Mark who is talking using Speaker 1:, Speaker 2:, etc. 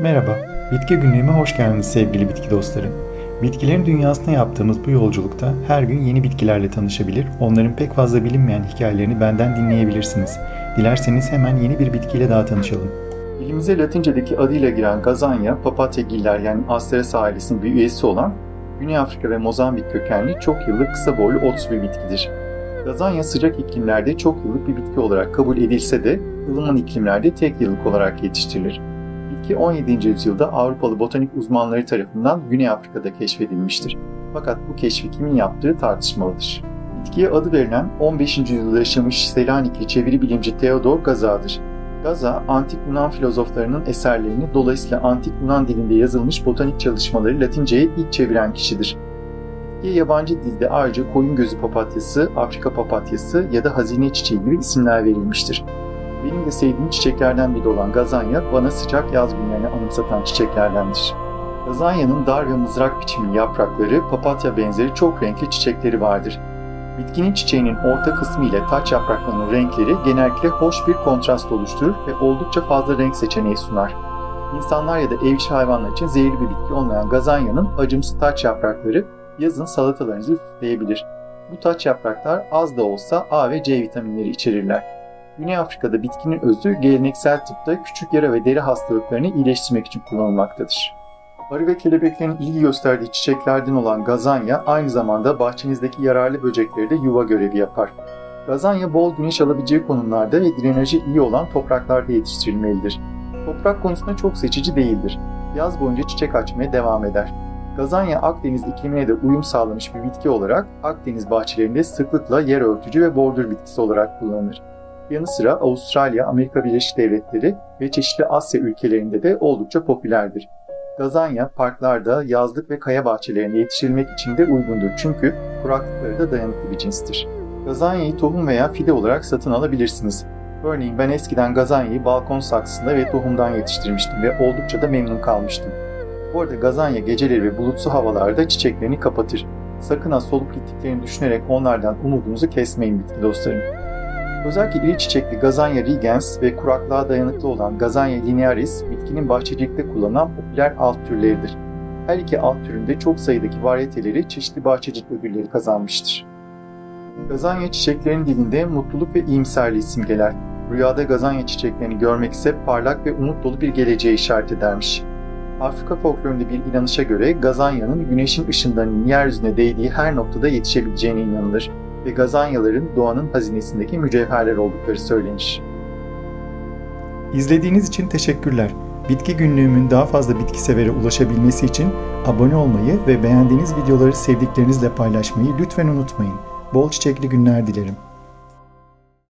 Speaker 1: Merhaba, Bitki Günlüğü'me hoş geldiniz sevgili bitki dostlarım. Bitkilerin dünyasına yaptığımız bu yolculukta her gün yeni bitkilerle tanışabilir, onların pek fazla bilinmeyen hikayelerini benden dinleyebilirsiniz. Dilerseniz hemen yeni bir bitkiyle daha tanışalım. Dilimize Latince'deki adıyla giren gazanya, papatyagiller yani Asteres ailesinin bir üyesi olan Güney Afrika ve Mozambik kökenli çok yıllık kısa boylu otsu bir bitkidir. Gazanya sıcak iklimlerde çok yıllık bir bitki olarak kabul edilse de ılıman iklimlerde tek yıllık olarak yetiştirilir. Bitki 17. yüzyılda Avrupalı botanik uzmanları tarafından Güney Afrika'da keşfedilmiştir. Fakat bu keşfi kimin yaptığı tartışmalıdır. Bitkiye adı verilen 15. yüzyılda yaşamış Selanikli çeviri bilimci Theodor Gaza'dır. Gaza, antik Yunan filozoflarının eserlerini dolayısıyla antik Yunan dilinde yazılmış botanik çalışmaları Latince'ye ilk çeviren kişidir. Bitkiye yabancı dilde ayrıca koyun gözü papatyası, Afrika papatyası ya da hazine çiçeği gibi isimler verilmiştir. Benim de sevdiğim çiçeklerden biri olan gazanya bana sıcak yaz günlerini anımsatan çiçeklerdendir. Gazanyanın dar ve mızrak biçimli yaprakları, papatya benzeri çok renkli çiçekleri vardır. Bitkinin çiçeğinin orta kısmı ile taç yapraklarının renkleri genellikle hoş bir kontrast oluşturur ve oldukça fazla renk seçeneği sunar. İnsanlar ya da evcil hayvanlar için zehirli bir bitki olmayan gazanyanın acımsı taç yaprakları yazın salatalarınızı süsleyebilir. Bu taç yapraklar az da olsa A ve C vitaminleri içerirler. Güney Afrika'da bitkinin özü geleneksel tıpta küçük yara ve deri hastalıklarını iyileştirmek için kullanılmaktadır. Arı ve kelebeklerin ilgi gösterdiği çiçeklerden olan gazanya aynı zamanda bahçenizdeki yararlı böcekleri de yuva görevi yapar. Gazanya bol güneş alabileceği konumlarda ve drenajı iyi olan topraklarda yetiştirilmelidir. Toprak konusunda çok seçici değildir. Yaz boyunca çiçek açmaya devam eder. Gazanya Akdeniz iklimine de uyum sağlamış bir bitki olarak Akdeniz bahçelerinde sıklıkla yer örtücü ve bordür bitkisi olarak kullanılır. Yanı sıra Avustralya, Amerika Birleşik Devletleri ve çeşitli Asya ülkelerinde de oldukça popülerdir. Gazanya parklarda, yazlık ve kaya bahçelerinde yetiştirilmek için de uygundur çünkü kuraklıklara da dayanıklı bir cinstir. Gazanyayı tohum veya fide olarak satın alabilirsiniz. Örneğin ben eskiden gazanyayı balkon saksısında ve tohumdan yetiştirmiştim ve oldukça da memnun kalmıştım. Bu arada gazanya geceleri ve bulutsu havalarda çiçeklerini kapatır. Sakın ha solup gittiklerini düşünerek onlardan umudunuzu kesmeyin bitki dostlarım. Özellikle iri çiçekli Gazanya rigens ve kuraklığa dayanıklı olan Gazanya linearis bitkinin bahçecilikte kullanılan popüler alt türleridir. Her iki alt türünde çok sayıdaki varyeteleri çeşitli bahçecilik ödülleri kazanmıştır. Gazanya çiçeklerin dilinde mutluluk ve iyimserliği simgeler. Rüyada gazanya çiçeklerini görmek ise parlak ve umut dolu bir geleceğe işaret edermiş. Afrika folklorunda bir inanışa göre gazanyanın güneşin ışınlarının yeryüzüne değdiği her noktada yetişebileceğine inanılır ve gazanyaların doğanın hazinesindeki mücevherler oldukları söylenir. İzlediğiniz için teşekkürler. Bitki günlüğümün daha fazla bitki severe ulaşabilmesi için abone olmayı ve beğendiğiniz videoları sevdiklerinizle paylaşmayı lütfen unutmayın. Bol çiçekli günler dilerim.